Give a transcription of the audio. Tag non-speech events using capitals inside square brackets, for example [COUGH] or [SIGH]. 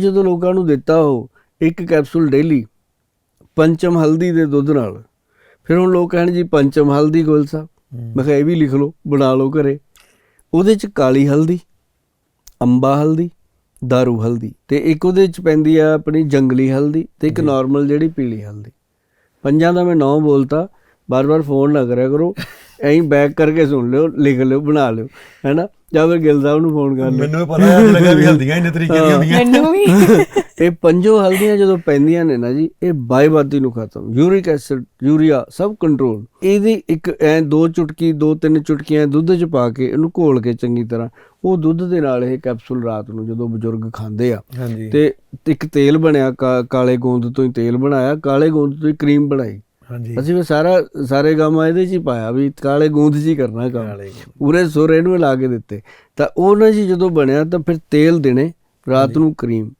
ਜਦੋਂ ਲੋਕਾਂ ਨੂੰ ਦਿੱਤਾ ਉਹ ਇੱਕ ਕੈਪਸੂਲ ਡੇਲੀ ਪੰਚਮ ਹਲਦੀ ਦੇ ਦੁੱਧ ਨਾਲ। ਫਿਰ ਹੁਣ ਲੋਕ ਕਹਿਣ ਜੀ ਪੰਚਮ ਹਲਦੀ ਗੋਲ ਸਾਹਿਬ। ਮੈਂ ਕਿਹਾ ਇਹ ਵੀ ਲਿਖ ਲਓ ਬਣਾ ਲਓ ਘਰੇ। ਉਹਦੇ ਚ ਕਾਲੀ ਹਲਦੀ ਅੰਬਾ ਹਲਦੀ ਦਾਰੂ ਹਲਦੀ ਤੇ ਇੱਕ ਉਹਦੇ ਚ ਪੈਂਦੀ ਆ ਆਪਣੀ ਜੰਗਲੀ ਹਲਦੀ ਤੇ ਇੱਕ ਨਾਰਮਲ ਜਿਹੜੀ ਪੀਲੀ ਹਲਦੀ। ਪੰਜਾਂ ਦਾ ਮੈਂ ਨਾਂ ਬੋਲਤਾ ਬਾਰ-ਬਾਰ ਫੋਨ ਨਾ ਕਰਿਆ ਕਰੋ। ਐਂ ਬੈਕ ਕਰਕੇ ਸੁਣ ਲਿਓ ਲਿਖ ਲਿਓ ਬਣਾ ਲਿਓ ਹੈਨਾ? ਜਾਂ ਫਿਰ ਗਿਲ ਸਾਹਿਬ ਨੂੰ ਫੋਨ ਕਰ ਲਿਓ। ਮੈਨੂੰ ਵੀ ਪਤਾ ਹੈ ਅੱਜ ਲੱਗਾ ਵੀ ਹਲਦੀਆਂ ਇੰਨੇ ਤਰੀਕੇ ਦੀਆਂ ਹੁੰਦੀਆਂ। ਮੈਨੂੰ ਵੀ। [LAUGHS] ਇਹ ਪੰਜੋ ਹਲਦੀਆਂ ਜਦੋਂ ਪੈਂਦੀਆਂ ਨੇ ਨਾ ਜੀ ਇਹ ਬਾਈਬਾਦੀ ਨੂੰ ਖਤਮ। ਯੂਰਿਕ ਐਸਿਡ ਯੂਰੀਆ ਸਭ ਕੰਟਰੋਲ ਇਹਦੀ ਇੱਕ ਐ ਦੋ ਚੁਟਕੀ ਦੋ ਤਿੰਨ ਚੁਟਕੀਆਂ ਦੁੱਧ 'ਚ ਪਾ ਕੇ ਇਹਨੂੰ ਘੋਲ ਕੇ ਚੰਗੀ ਤਰ੍ਹਾਂ। ਉਹ ਦੁੱਧ ਦੇ ਨਾਲ ਇਹ ਕੈਪਸੂਲ ਰਾਤ ਨੂੰ ਜਦੋਂ ਬਜ਼ੁਰਗ ਖਾਂਦੇ ਆ। ਹਾਂਜੀ। ਤੇ ਇੱਕ ਤੇਲ ਬਣਿਆ ਕਾ- ਕਾਲੇ ਗੋਂਦ ਤੋਂ ਹੀ ਤੇਲ ਬਣਾਇਆ ਕਾਲੇ ਗੋਂਦ ਤੋਂ ਹੀ ਕਰੀਮ ਬਣਾਈ। ਹਾਂਜੀ। ਅਸੀਂ ਫਿਰ ਸਾਰਾ ਸਾਰੇ ਗਾਮਾ ਇਹਦੇ 'ਚ ਹੀ ਪਾਇਆ ਵੀ ਕਾਲੇ ਗੋਂਦ 'ਚ ਹੀ ਕਰਨਾ ਕੰਮ। ਕਾਲੇ। ਪੂਰੇ ਸੁਰ ਇਹਨੂੰ ਲਾ ਕੇ ਦਿੱਤੇ। ਤਾਂ ਉਹ ਨਾ ਜੀ ਜਦੋਂ ਬਣਿਆ ਤਾਂ ਫਿਰ ਤੇਲ ਦੇਣੇ ਰਾਤ ਨੂੰ ਕਰੀਮ।